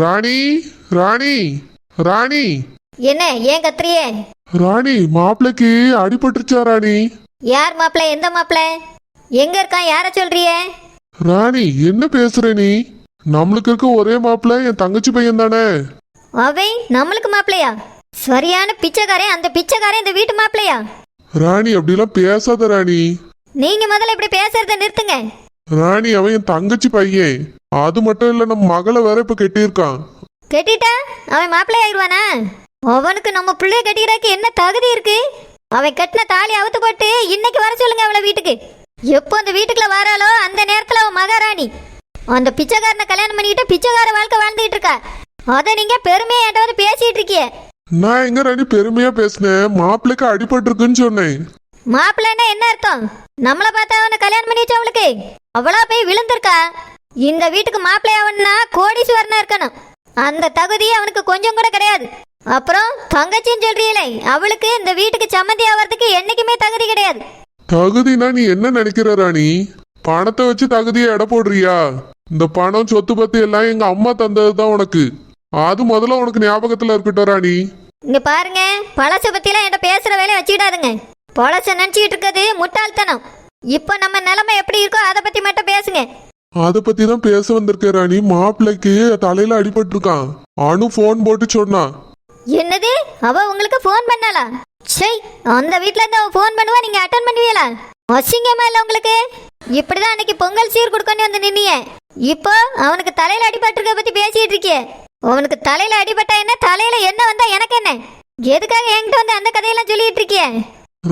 ராணி ராணி ராணி. என்ன ஏன் கத்துறியே? ராணி மாப்பிளைக்கு அடிபட்டுருச்சா ராணி? யார் மாப்பிள்ள எந்த மாப்பிள்ள எங்க இருக்கான் யார சொல்றிய? ராணி என்ன பேசுற நீ? நம்மளுக்கு இருக்க ஒரே மாப்பிள்ளை என் தங்கச்சி பையன் தானே? அவை நம்மளுக்கு மாப்பிள்ளையா சரியான பிச்சைக்காரன் அந்த பிச்சைக்காரன் இந்த வீட்டு மாப்பிள்ளையா ராணி அப்படிலாம் பேசாத ராணி. நீங்க முதல்ல இப்படி பேசுறத நிறுத்துங்க. ராணி அவன் என் தங்கச்சி பையன். அது மட்டும் இல்ல நம்ம மகளை வேற இப்ப கெட்டியிருக்கான். கட்டிட்டா? அவன் மாப்பிள்ளை ஆயிடுவானா அவனுக்கு நம்ம பிள்ளைய கட்டிக்கிறதுக்கு என்ன தகுதி இருக்கு? அவன் கட்டின தாலி அவுத்து போட்டு இன்னைக்கு வர சொல்லுங்க அவளை வீட்டுக்கு. எப்போ அந்த வீட்டுக்குள்ள வராளோ அந்த நேரத்துல அவன் மகாராணி. அந்த பிச்சைக்காரனை கல்யாணம் பண்ணிக்கிட்டு பிச்சைக்கார வாழ்க்கை வாழ்ந்துகிட்டு இருக்கா. அதை நீங்க பெருமையா என்கிட்ட வந்து பேசிட்டு இருக்கிய. நான் எங்க ராணி பெருமையா பேசினேன்? மாப்பிள்ளைக்கு அடிபட்டிருக்குன்னு சொன்னேன். மாப்பிள்ளைன்னா என்ன அர்த்தம்? நம்மளை பார்த்தா அவனை கல்யாணம் பண்ணி வச்சா அவளுக்கு அவளா போய் விழுந்திருக்கா? இந்த வீட்டுக்கு மாப்பிள்ளை அவன்னா கோடீஸ்வரனா இருக்கணும். அந்த தகுதி அவனுக்கு கொஞ்சம் கூட கிடையாது. அப்புறம் தங்கச்சின்னு சொல்றீங்களே அவளுக்கு இந்த வீட்டுக்கு சம்மந்தி ஆவறதுக்கு என்னைக்குமே தகுதி கிடையாது. தகுதினா நீ என்ன நினைக்கிற ராணி? பணத்தை வச்சு தகுதியை எடை போடுறியா? இந்த பணம் சொத்து பத்தி எல்லாம் எங்க அம்மா தந்தது தான் உனக்கு. அது முதல்ல உனக்கு ஞாபகத்துல இருக்கட்டும் ராணி. இங்க பாருங்க பழச பத்திலாம் என்கிட்ட பேசுற வேலையை வச்சுக்கிடாதுங்க. பழச நினைச்சிட்டு இருக்கிறது முட்டாள்தனம். இப்போ நம்ம நிலைமை எப்படி இருக்கோ அதை பத்தி மட்டும் பேசுங்க. அதை பத்தி தான் பேச வந்திருக்க ராணி. மாப்பிள்ளைக்கு தலையில அடிபட்டிருக்கான். அனு ஃபோன் போட்டு சொன்னான் என்னது? அவ உங்களுக்கு ஃபோன் பண்ணாளா? சை அந்த வீட்ல இருந்து அவ ஃபோன் பண்ணுவா நீங்க அட்டன் பண்ணுவீங்களா? அசிங்கமா இல்ல உங்களுக்கு? இப்படிதான் அன்னைக்கு பொங்கல் சீர் கொடுக்கணும் வந்து நின்னிய இப்போ அவனுக்கு தலையில அடிபட்டிருக்க பத்தி பேசிட்டு இருக்கியே. அவனுக்கு தலையில அடிபட்டா என்ன? தலையில என்ன வந்தா எனக்கு என்ன? எதுக்காக என்கிட்ட வந்து அந்த கதையெல்லாம் சொல்லிட்டு இருக்கிய?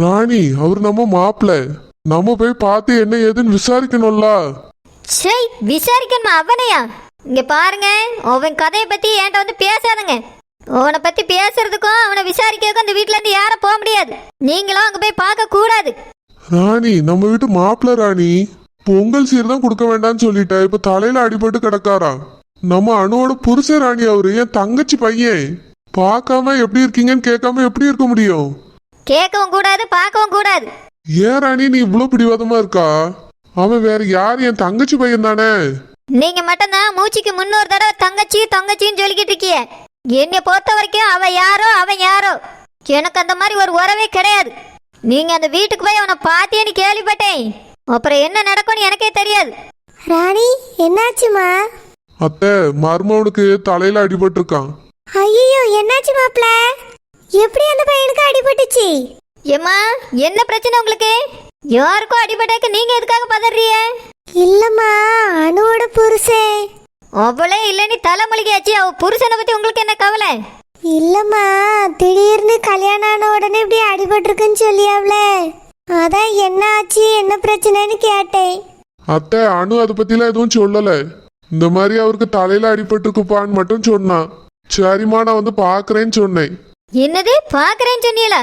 ராணி அவர் நம்ம மாப்பிள்ளை. நம்ம போய் பார்த்து என்ன ஏதுன்னு விசாரிக்கணும்ல. சை விசாரிக்கணுமா? அவனையா? இங்க பாருங்க அவன் கதையை பத்தி என்கிட்ட வந்து பேசாதுங்க. அவனை பத்தி பேசுறதுக்கும் அவனை விசாரிக்கிறதுக்கும் அந்த வீட்ல இருந்து யாரும் போக முடியாது. நீங்களும் அங்க போய் பார்க்க கூடாது. ராணி நம்ம வீட்டு மாப்பிள்ளை ராணி. பொங்கல் சீர் தான் கொடுக்க வேண்டாம்னு சொல்லிட்டா இப்ப தலையில அடிபட்டு கிடக்காராம் நம்ம அணுவோட புருஷ ராணி அவரு என் தங்கச்சி பையன். பார்க்காம எப்படி இருக்கீங்கன்னு கேட்காம எப்படி இருக்க முடியும்? கேட்கவும் கூடாது பார்க்கவும் கூடாது. ஏன் ராணி நீ இவ்வளவு பிடிவாதமா இருக்கா? அவன் வேற யார்? என் தங்கச்சி பையன் தானே. நீங்க மட்டும்தான் மூச்சுக்கு முன்னூறு தடவை தங்கச்சி தங்கச்சின்னு சொல்லிக்கிட்டு இருக்கிய என்னை பொறுத்த வரைக்கும் அவ யாரோ அவன் யாரோ. எனக்கு அந்த மாதிரி ஒரு உறவே கிடையாது. நீங்க அந்த வீட்டுக்கு போய் அவனை பார்த்தேன்னு கேள்விப்பட்டேன். அப்புறம் என்ன நடக்கும்னு எனக்கே தெரியாது. ராணி என்னாச்சுமா அத்தை மருமவனுக்கு தலையில அடிபட்டிருக்கான். ஐயோ என்னாச்சு மாப்ள எப்படி அந்த பையனுக்கு அடிபட்டுச்சு? ஏம்மா என்ன பிரச்சனை உங்களுக்கு? யாருக்கும் அடிபட்டாக்க நீங்க எதுக்காக பதறிய இல்லம்மா அணுவோட புருஷன். அவளே இல்லைன்னு தலைமொழிகாச்சு அவ புருஷனை பத்தி உங்களுக்கு என்ன கவலை? இல்லம்மா திடீர்னு கல்யாணம் ஆன உடனே இப்படி அடிபட்டிருக்குன்னு சொல்லியாவ்ல அதான் என்ன ஆச்சு என்ன பிரச்சனைன்னு கேட்டேன். அத்தை அணு அதை பத்திலாம் எதுவும் சொல்லல. இந்த மாதிரி அவருக்கு தலையில அடிபட்டிருக்குப்பான்னு மட்டும் சொன்னான். சரிம்மா நான் வந்து பாக்குறேன்னு சொன்னேன். என்னது? பாக்குறேன்னு சொன்னீங்களா?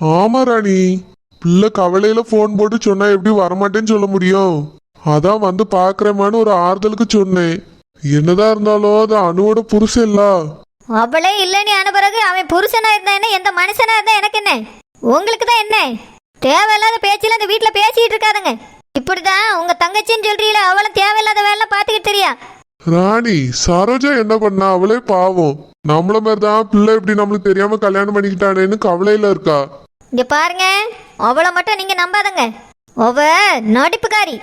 ஆமா ராணி. பிள்ளை கவலையில ஃபோன் போட்டு சொன்னா எப்படி வரமாட்டேன்னு சொல்ல முடியும்? அதான் வந்து பாக்குறேமான்னு ஒரு ஆறுதலுக்கு சொன்னேன். என்னதான் இருந்தாலும் அது அணுவோட புருஷன் இல்ல. அவளே இல்லைன்னு ஆன பிறகு அவன் புருஷனா இருந்தா என்ன? எந்த மனுஷனா இருந்தா எனக்கு என்ன? உங்களுக்கு தான் என்ன? தேவையில்லாத பேச்சில இந்த வீட்டுல பேசிட்டு இருக்காதுங்க. இப்படிதான் உங்க தங்கச்சின்னு சொல்றீங்களா அவளும் தேவையில்லாத வேலை பார்த்துக்கிட்டு தெரியா? ராணி சரோஜா என்ன பண்ணா? அவளே பாவம். நம்மள மாதிரி தான் பிள்ளை இப்படி நம்மளுக்கு தெரியாம கல்யாணம் பண்ணிக்கிட்டானேன்னு கவலையில இருக்கா? இங்க பாருங்க. அவளை மட்டும் நீங்க நம்பாதங்க. அவ நடிப்புக்காரி.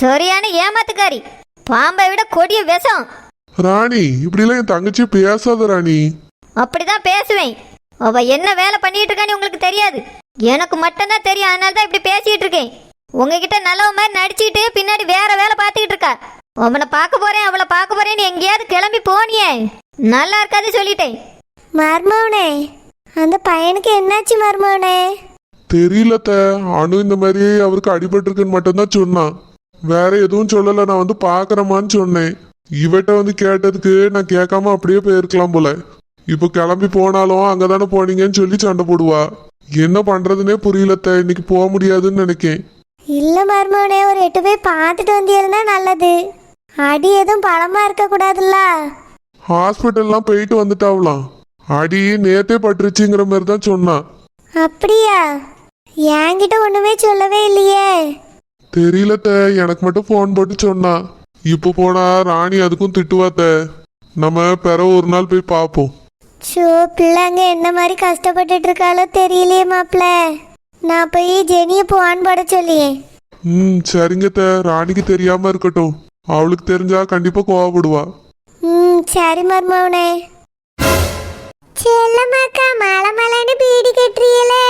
சரியான ஏமாத்துக்காரி. பாம்பை விட கொடிய விஷம். ராணி இப்படிலாம் என் தங்கச்சி பேசாத ராணி. அப்படிதான் பேசுவேன். அவ என்ன வேலை பண்ணிட்டு இருக்கான்னு உங்களுக்கு தெரியாது. எனக்கு மட்டும்தான் தெரியும். அதனால தான் இப்படி பேசிட்டு இருக்கேன். உங்ககிட்ட நல்லவ மாதிரி நடிச்சிட்டு பின்னாடி வேற வேலை பார்த்துக்கிட்டு இருக்கா. அவனை பார்க்க போறேன் அவளை பார்க்க போறேன்னு எங்கேயாவது கிளம்பி போனியே. நல்லா இருக்காது சொல்லிட்டேன். மர்மவனே அந்த பையனுக்கு என்னாச்சு மர்மவனே தெரியலத்த. அணு இந்த மாதிரி அவருக்கு அடிபட்டிருக்குன்னு மட்டும்தான் சொன்னான். வேற எதுவும் சொல்லல. நான் வந்து பாக்குறேமான்னு சொன்னேன். இவட்ட வந்து கேட்டதுக்கு நான் கேட்காம அப்படியே போயிருக்கலாம் போல. இப்போ கிளம்பி போனாலும் அங்கதானே போனீங்கன்னு சொல்லி சண்டை போடுவா. என்ன பண்றதுனே புரியலத்த. இன்னைக்கு போக முடியாதுன்னு நினைக்கேன். இல்ல மர்மவனே ஒரு எட்டு போய் பார்த்துட்டு வந்திருந்தா நல்லது. அடி எதுவும் பழமா இருக்க கூடாதுல்ல ஹாஸ்பிட்டல்லாம் போயிட்டு வந்துட்டாவலாம். அடி நேத்தே பட்டுருச்சுங்கிற மாதிரி தான் சொன்னான் அப்படியா? என்கிட்ட ஒண்ணுமே சொல்லவே இல்லையே. தெரியலத்த எனக்கு மட்டும் ஃபோன் போட்டு சொன்னான் இப்போ போனா ராணி அதுக்கும் திட்டுவாத்த நம்ம பிறகு ஒரு நாள் போய் பார்ப்போம் ஷோ பிள்ளைங்க என்ன மாதிரி கஷ்டப்பட்டுட்டு இருக்காளோ தெரியலையே மாப்பிள்ள நான் போய் ஜெனியை போன் போட சொல்லியே. ம் சரிங்க அத்தை ராணிக்கு தெரியாம இருக்கட்டும். அவளுக்கு தெரிஞ்சா கண்டிப்பா கோவப்படுவா. ம் சரி மருமவனே. செல்லமாக்கா மலை மலைன்னு பீடி கட்டுறீங்களே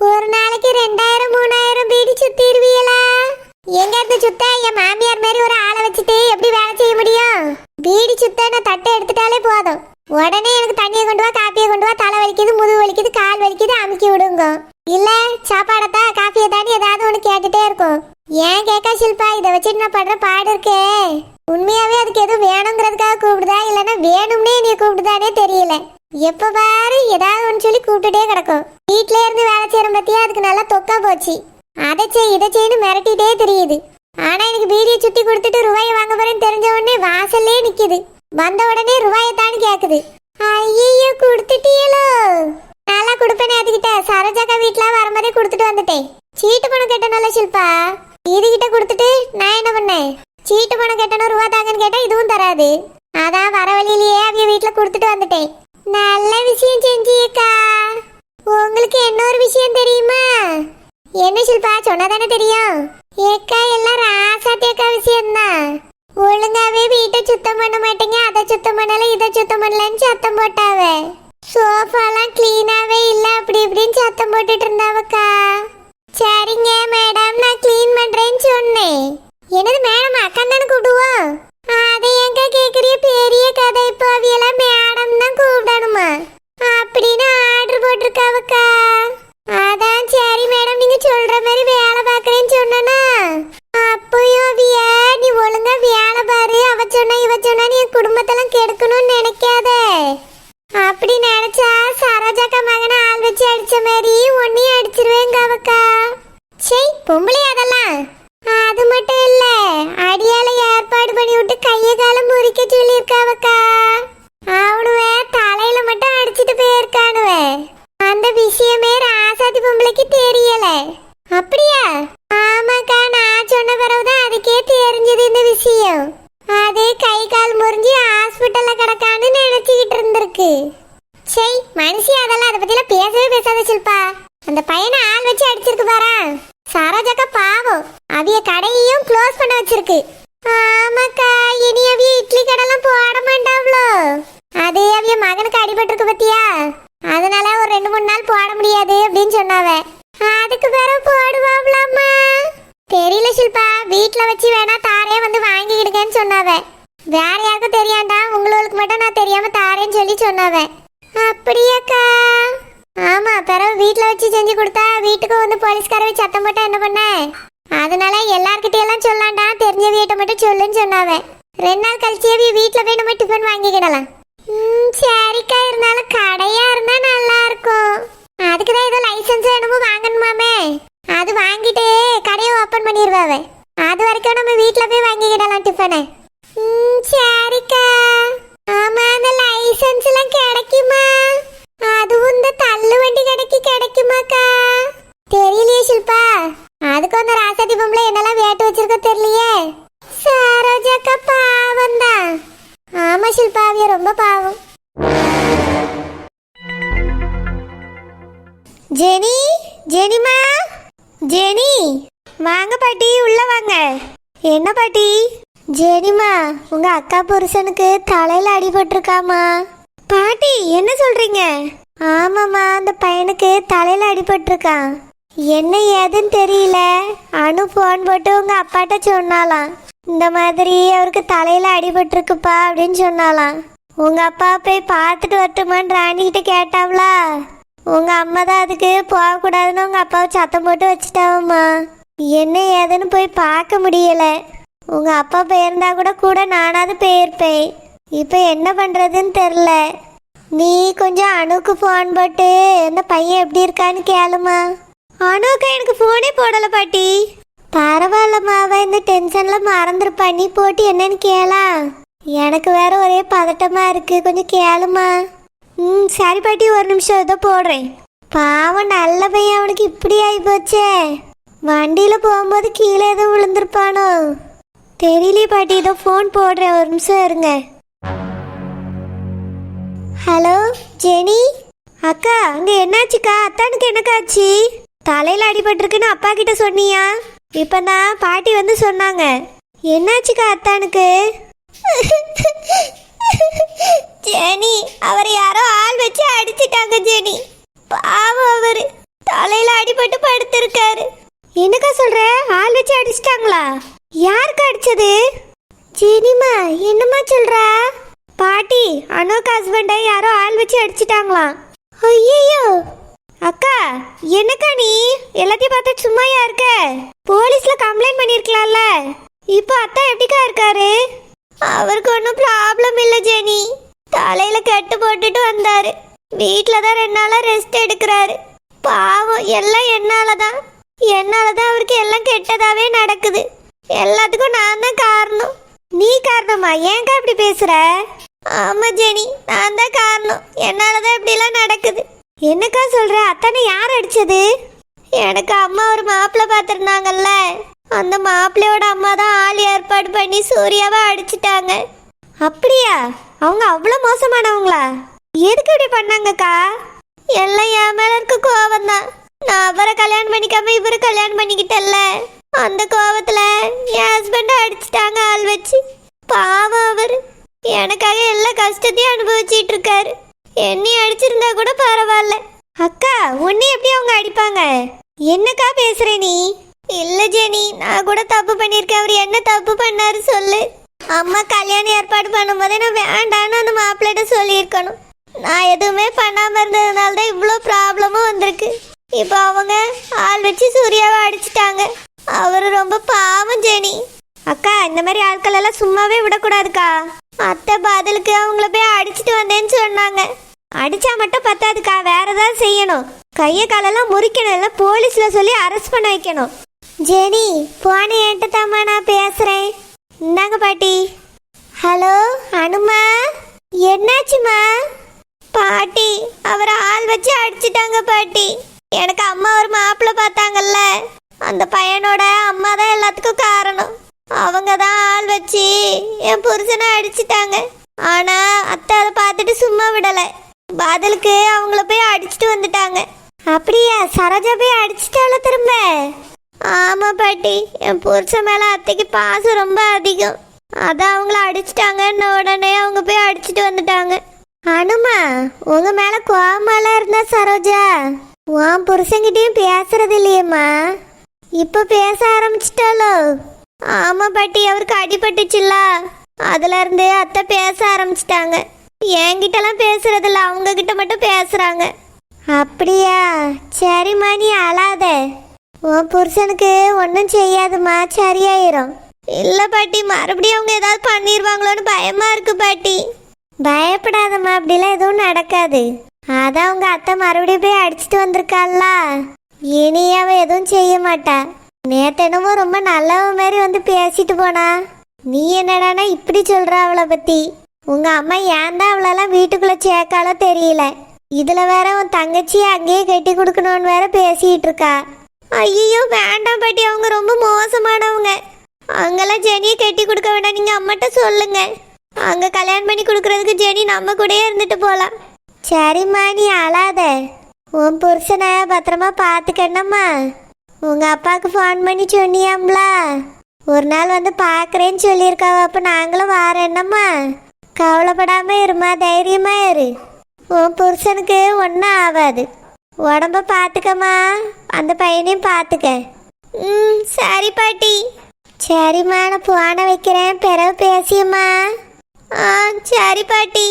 ஒரு நாளைக்கு ரெண்டாயிரம் மூணாயிரம் பீடி சுத்திடுவீங்களா எங்க இருந்து சுத்த? என் மாமியார் மாதிரி ஒரு ஆளை வச்சுட்டு எப்படி வேலை செய்ய முடியும்? பீடி சுத்த நான் தட்டை எடுத்துட்டாலே போதும். உடனே எனக்கு தண்ணியை கொண்டு வா காப்பியை கொண்டு வா தலை வலிக்குது முதுகு வலிக்குது கால் வலிக்குது அமுக்கி விடுங்க. இல்ல சாப்பாடத்தா காப்பியை தாண்டி ஏதாவது ஒன்று கேட்டுட்டே இருக்கும். ஏன் கேட்கா ஷில்பா இதை வச்சுட்டு நான் படுற பாடு இருக்கே. உண்மையாவே அதுக்கு எதுவும் வேணுங்கிறதுக்காக கூப்பிடுதா? இல்லைன்னா வேணும்னே நீ கூப்பிடுதா எப்போ பாரு ஏதாவது ஒன்று சொல்லி கூப்பிட்டுட்டே கிடக்கும். வீட்ல இருந்து வேலை செய்யற பத்தியா? அதுக்கு நல்லா தொக்கா போச்சு. அதை செய் இதை செய்யு மிரட்டிட்டே தெரியுது. ஆனா எனக்கு பீடியை சுத்தி கொடுத்துட்டு ரூபாயை வாங்க போறேன்னு தெரிஞ்ச உடனே வாசல்லே நிக்குது. வந்த உடனே ரூபாயை தான் கேக்குது. ஐயோ கொடுத்துட்டீங்களோ நல்லா கொடுப்பேனே அதுகிட்ட. சரோஜாக்கா வீட்டுல வரும்போதே கொடுத்துட்டு வந்துட்டேன். சீட்டு பணம் கேட்டனால ஷில்பா? இதுகிட்ட கொடுத்துட்டு நான் என்ன பண்ணேன்? சீட்டு பணம் கேட்டனும் ரூபா தாங்கன்னு கேட்டா இதுவும் தராது. அதான் வர வழியிலேயே அவங்க வீட்டுல கொடுத்துட்டு வந்துட்டேன். நல்ல விஷயம் செஞ்சியக்கா. உங்களுக்கு இன்னொரு விஷயம் தெரியுமா? என்ன ஷில்பா சொன்னதானே தெரியும்? ஏக்கா எல்லாம் ராசாத்தியக்கா விஷயம்தான். ஒழுங்காவே வீட்டை சுத்தம் பண்ண மாட்டீங்க அதை சுத்தம் பண்ணல இதை சுத்தம் பண்ணலன்னு சத்தம் போட்டாவ. சோஃபாலாம் கிளீனாவே இல்ல அப்படி இப்படின்னு சத்தம் போட்டுட்டு இருந்தாவக்கா. சரிங்க மேடம் நான் க்ளீன் பண்றேன்னு சொன்னேன். என்னது மேடம் சொல்லியிருக்காவக்கா அவனுவே தலையில மட்டும் அடிச்சிட்டு போயிருக்கானுவே. அந்த விஷயமே ராசாதி பொம்பளைக்கு தெரியல. அப்படியா? ஆமாக்கா நான் சொன்ன பிறகுதான் அதுக்கே தெரிஞ்சது இந்த விஷயம். அது கை கால் முறிஞ்சு ஹாஸ்பிட்டல்ல கிடக்கான்னு நினைச்சுக்கிட்டு இருந்திருக்கு. சரி மனுஷி அதெல்லாம் அதை பத்திலாம் பேசவே பேசாத சில்பா. அந்த பையனை ஆள் வச்சு அடிச்சிருக்கு பாரா. சரோஜாக்கா பாவம். அவிய கடையையும் க்ளோஸ் பண்ண வச்சிருக்கு. ஆமாக்கா இனி அவிய இட்லி கடைலாம் போட மாட்டாவ்ளோ. அது அவிய மகனுக்கு அடிபட்டிருக்கு பத்தியா? அதனால ஒரு ரெண்டு மூணு நாள் போட முடியாது அப்படின்னு சொன்னாவ. அதுக்கு பிறகு போடுவாங்களாம்மா தெரியல ஷில்பா வீட்ல வச்சு வேணா தாரே வந்து வாங்கிக்கிடுங்கன்னு சொன்னாவ. வேற யாருக்கும் தெரியாண்டா உங்களுக்கு மட்டும் நான் தெரியாம தாரேன்னு சொல்லி சொன்னாவ. அப்படியாக்கா? ஆமா பிறகு வீட்ல வச்சு செஞ்சு கொடுத்தா வீட்டுக்கு வந்து போலீஸ்காரவை சத்தம் போட்டா என்ன பண்ண? அதனால எல்லார்கிட்ட எல்லாம் சொல்லாண்டா? தெரிஞ்ச வீட்டை மட்டும் சொல்லுன்னு சொன்னாவே. ரெண்டு நாள் கழிச்சு அவிய வீட்டில் போய் நம்ம டிஃபன் வாங்கிக்கிடலாம். ம், சரிக்கா. இருந்தாலும் கடையாக இருந்தால் நல்லா இருக்கும் அதுக்கு தான் ஏதோ லைசென்ஸ் என்னமோ வாங்கணுமாமே. அது வாங்கிட்டு கடையை ஓப்பன் பண்ணிடுவாவே அது வரைக்கும் நம்ம வீட்டில் போய் வாங்கிக்கிடலாம் டிஃபனை ம், சரிக்கா. ஆமா அந்த லைசன்ஸ்லாம் கிடைக்குமா? அதுவும் இந்த தள்ளுவண்டி கடைக்கு கிடைக்குமாக்கா? தெரியலையே உங்க அக்கா புருஷனுக்கு தலையில அடிபட்டிருக்காமா பாட்டி என்ன சொல்றீங்க? ஆமாம்மா அந்த பையனுக்கு தலையில அடிபட்டிருக்கான் என்ன ஏதுன்னு தெரியல. அனு ஃபோன் போட்டு உங்க அப்பாட்ட சொன்னாலாம். இந்த மாதிரி அவருக்கு தலையில அடிபட்டிருக்குப்பா அப்படின்னு சொன்னாலாம். உங்க அப்பா போய் பார்த்துட்டு வரட்டுமான்னு ராணிகிட்ட கேட்டாவளா உங்க அம்மா தான் அதுக்கு போகக்கூடாதுன்னு உங்க அப்பாவை சத்தம் போட்டு வச்சுட்டாவம்மா. என்ன ஏதுன்னு போய் பார்க்க முடியல. உங்க அப்பா போயிருந்தா கூட கூட நானாவது போயிருப்பேன் இப்போ என்ன பண்றதுன்னு தெரில. நீ கொஞ்சம் அணுக்கு ஃபோன் போட்டு அந்த பையன் எப்படி இருக்கான்னு கேளுமா அணுக்கு எனக்கு ஃபோனே போடல பாட்டி. பரவாயில்லம்மா இந்த டென்ஷன்ல மறந்துருப்பா. நீ போட்டு என்னன்னு கேளா. எனக்கு வேற ஒரே பதட்டமா இருக்கு. கொஞ்சம் கேளுமா ம் சரி பாட்டி ஒரு நிமிஷம் ஏதோ போடுறேன். பாவம் நல்ல பையன் அவனுக்கு இப்படி ஆகி போச்சே வண்டியில போகும்போது கீழே எதுவும் விழுந்திருப்பானோ. தெரியலையே பாட்டி ஏதோ ஃபோன் போடுறேன். ஒரு நிமிஷம் இருங்க. Hello Jenny? அக்கா அங்க என்னாச்சுக்கா? அத்தானுக்கு என்னக்காச்சு? தலையில அடிபட்டிருக்குன்னு அப்பா கிட்ட சொன்னியா? இப்போ நான் பாட்டி வந்து சொன்னாங்க. என்னாச்சுக்கா அத்தானுக்கு? ஜெனி அவர் யாரோ ஆள் வச்சு அடிச்சிட்டாங்க ஜெனி. பாவம் அவரு. தலையில அடிபட்டு படுத்திருக்காரு. என்னக்கா சொல்ற? ஆள் வச்சு அடிச்சிட்டாங்களா? யாருக்கு அடிச்சது? ஜெனிமா என்னம்மா சொல்ற? பாட்டி அனோக் ஹஸ்பண்டை யாரோ ஆள் வச்சு அடிச்சிட்டாங்களாம் ஐயோ அக்கா என்னக்கா நீ? எல்லாத்தையும் பார்த்து சும்மாயா இருக்க? போலீஸ்ல கம்ப்ளைண்ட் பண்ணிருக்கலாம்ல? இப்போ அத்தா எப்படிக்கா இருக்காரு? அவருக்கு ஒன்றும் ப்ராப்ளம் இல்லை ஜெனி. தலையில கட்டு போட்டுட்டு வந்தாரு. வீட்டில் தான் ரெண்டு நாளாக ரெஸ்ட் எடுக்கிறாரு. பாவம் எல்லாம் என்னால தான் என்னால தான் அவருக்கு எல்லாம் கெட்டதாவே நடக்குது. எல்லாத்துக்கும் நான் தான் காரணம். நீ காரணமா? ஏன்க்கா இப்படி பேசுற? ஆமா ஜெனி. நான் தான் காரணம். என்னாலதான் இப்படிலாம் நடக்குது. என்னக்கா சொல்ற? அத்தனை யார் அடிச்சது? எனக்கு அம்மா ஒரு மாப்பிள்ளை பார்த்துருந்தாங்கல்ல. அந்த மாப்பிள்ளையோட அம்மா தான் ஆள் ஏற்பாடு பண்ணி சூர்யாவை அடிச்சிட்டாங்க. அப்படியா? அவங்க அவ்வளோ மோசமானவங்களா? எதுக்கு இப்படி பண்ணாங்கக்கா? எல்லாம் என் மேல இருக்க கோவம் தான் நான் அவரை கல்யாணம் பண்ணிக்காம இவரை கல்யாணம் பண்ணிக்கிட்டல்ல அந்த கோபத்துல என் ஹஸ்பண்டை அடிச்சிட்டாங்க ஆள் வச்சு. பாவம் அவர். எனக்காக எல்லா கஷ்டத்தையும் அனுபவிச்சிட்டு இருக்காரு. என்னை அடிச்சிருந்தா கூட பரவாயில்ல. அக்கா உன்னை எப்படி அவங்க அடிப்பாங்க? என்னக்கா பேசுற நீ? இல்ல ஜெனி நான் கூட தப்பு பண்ணிருக்கேன். அவர் என்ன தப்பு பண்ணாரு சொல்லு. அம்மா கல்யாணம் ஏற்பாடு பண்ணும்போதே நான் வேண்டான்னு அந்த மாப்பிள்ளைகிட்ட சொல்லியிருக்கணும். நான் எதுவுமே பண்ணாம இருந்ததுனால தான் இவ்வளோ ப்ராப்ளமும் வந்திருக்கு. இப்போ அவங்க ஆள் வச்சு சூர்யாவை அடிச்சிட்டாங்க. அவர் ரொம்ப பாவம் ஜெனி. அக்கா இந்த மாதிரி ஆட்கள் எல்லாம் சும்மாவே விடக்கூடாதுக்கா. அத்தை பதிலுக்கு அவங்கள போய் அடிச்சிட்டு வந்தேன்னு சொன்னாங்க. அடிச்சா மட்டும் பத்தாதுக்கா வேற ஏதாவது செய்யணும். கையை காலெல்லாம் முறிக்கணும் இல்லை போலீஸ்ல சொல்லி அரெஸ்ட் பண்ண வைக்கணும். ஜெனி போன என்கிட்ட தாம்மா நான் பேசுறேன். இந்தாங்க பாட்டி. ஹலோ அனுமா. என்னாச்சுமா? பாட்டி அவரை ஆள் வச்சு அடிச்சிட்டாங்க பாட்டி. எனக்கு அம்மா ஒரு மாப்பிள்ளை பார்த்தாங்கல்ல. அந்த பையனோட அம்மா தான் எல்லாத்துக்கும் காரணம். அவங்க தான் ஆள் வச்சு என் புருஷனை அடிச்சிட்டாங்க. ஆனா அத்தை அதை பார்த்துட்டு சும்மா விடலை. பதிலுக்கு அவங்கள போய் அடிச்சிட்டு வந்துட்டாங்க. அப்படியா? சரோஜா போய் அடிச்சிட்டால திரும்ப? ஆமா பாட்டி. என் புருஷன் மேல அத்தைக்கு பாசம் ரொம்ப அதிகம். அதான் அவங்கள அடிச்சிட்டாங்கன்னு உடனே அவங்க போய் அடிச்சிட்டு வந்துட்டாங்க. அனுமா உங்க மேல கோவமாலாம் இருந்தா சரோஜா? உன் புருஷங்கிட்டயும் பேசுறது இல்லையேம்மா. இப்போ பேச ஆரம்பிச்சிட்டாலோ ஆமா பாட்டி அவருக்கு அடிபட்டுச்சுல்ல. அதுல இருந்தே அத்தை பேச ஆரம்பிச்சிட்டாங்க. என்கிட்டலாம் பேசுறது இல்ல அவங்க கிட்ட மட்டும் பேசுறாங்க. அப்படியா? சரிம்மா நீ அழாத. உன் புருஷனுக்கு ஒன்றும் செய்யாதும்மா சரியாயிரும். இல்லை பாட்டி மறுபடியும் அவங்க ஏதாவது பண்ணிடுவாங்களோன்னு பயமா இருக்கு பாட்டி. பயப்படாதம்மா அப்படிலாம் எதுவும் நடக்காது. அதான் அவங்க அத்தை மறுபடியும் போய் அடிச்சிட்டு வந்திருக்காள்ல இனி அவ எதுவும் செய்ய மாட்டா. நேத்து என்னமோ ரொம்ப நல்லவ மாதிரி வந்து பேசிட்டு போனா. நீ என்னடானா இப்படி சொல்ற அவளை பத்தி. உங்க அம்மா ஏன் தான் அவளெல்லாம் வீட்டுக்குள்ள சேர்க்காலோ தெரியல. இதுல வேற உன் தங்கச்சி அங்கேயே கட்டி கொடுக்கணும்னு வேற பேசிட்டு இருக்கா. ஐயோ வேண்டாம் பாட்டி அவங்க ரொம்ப மோசமானவங்க. அங்கெல்லாம் ஜெனியை கட்டி கொடுக்க வேண்டாம் நீங்க அம்மாட்ட சொல்லுங்க. அங்க கல்யாணம் பண்ணி கொடுக்கறதுக்கு ஜெனி நம்ம கூடயே இருந்துட்டு போலாம். சரிம்மா நீ அழாத. உன் புருஷனை பத்திரமா பார்த்துக்கணும்மா. உங்க அப்பாவுக்கு ஃபோன் பண்ணி சொன்னியாம்ல. ஒரு நாள் வந்து பார்க்குறேன்னு சொல்லியிருக்காவ அப்போ நாங்களும் வாரேன்னம்மா. கவலைப்படாம இருமா தைரியமா இரு. உன் புருஷனுக்கு ஒன்றும் ஆகாது உடம்ப பார்த்துக்கம்மா. அந்த பையனையும் பார்த்துக்க. ம் சரி பாட்டி. சரிம்மா நான் போன வைக்கிறேன். பிறகு பேசியம்மா. ஆ சரி பாட்டி.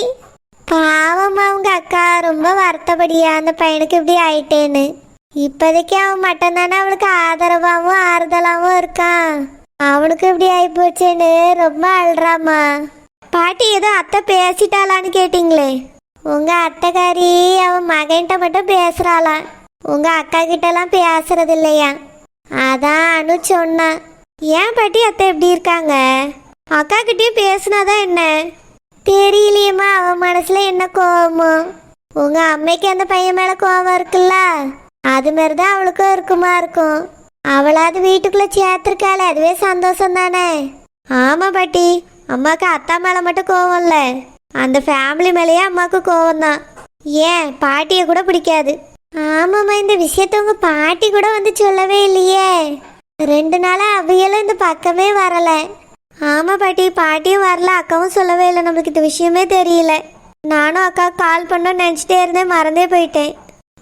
பாவம் அவங்க அக்கா ரொம்ப வருத்தப்படியா அந்த பையனுக்கு இப்படி ஆயிட்டேன்னு. இப்போதைக்கு அவன் மட்டும் தானே அவளுக்கு ஆதரவாகவும் ஆறுதலாகவும் இருக்கான். அவனுக்கு இப்படி ஆயிப்போச்சேன்னு ரொம்ப அழுறாமா பாட்டி ஏதோ அத்தை பேசிட்டாளான்னு கேட்டிங்களே? உங்க அத்தைக்காரி அவன் மகன்கிட்ட மட்டும் பேசுறாளாம் உங்க அக்கா கிட்டலாம் பேசுறது இல்லையா அதான் அனு சொன்னான் ஏன் பாட்டி அத்தை எப்படி இருக்காங்க? அக்கா கிட்டேயும் பேசினாதான் என்ன? தெரியலையேம்மா அவன் மனசுல என்ன கோவமோ? உங்க அம்மைக்கு அந்த பையன் மேல கோவம் இருக்குல்ல? அது மாதிரி தான் அவளுக்கும் இருக்குமா இருக்கும். அவளாவது வீட்டுக்குள்ள சேர்த்துருக்காளே அதுவே சந்தோஷம் தானே ஆமா பாட்டி அம்மாக்கு அத்தா மேல மட்டும் கோவம் இல்ல. அந்த ஃபேமிலி மேலேயே அம்மாவுக்கு கோவம் தான் ஏன்? பாட்டியை கூட பிடிக்காது. ஆமாம்மா இந்த விஷயத்த உங்க பாட்டி கூட வந்து சொல்லவே இல்லையே. ரெண்டு நாளா அவையெல்லாம் இந்த பக்கமே வரலை. ஆமா பாட்டி பாட்டியும் வரல அக்காவும் சொல்லவே இல்லை. நம்மளுக்கு இந்த விஷயமே தெரியல. நானும் அக்கா கால் பண்ணோன்னு நினச்சிட்டே இருந்தேன் மறந்தே போயிட்டேன்.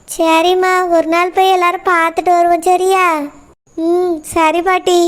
சரிம்மா ஒரு நாள் போய் எல்லாரும் பார்த்துட்டு வருவோம் சரியா? ம் சரி பாட்டி.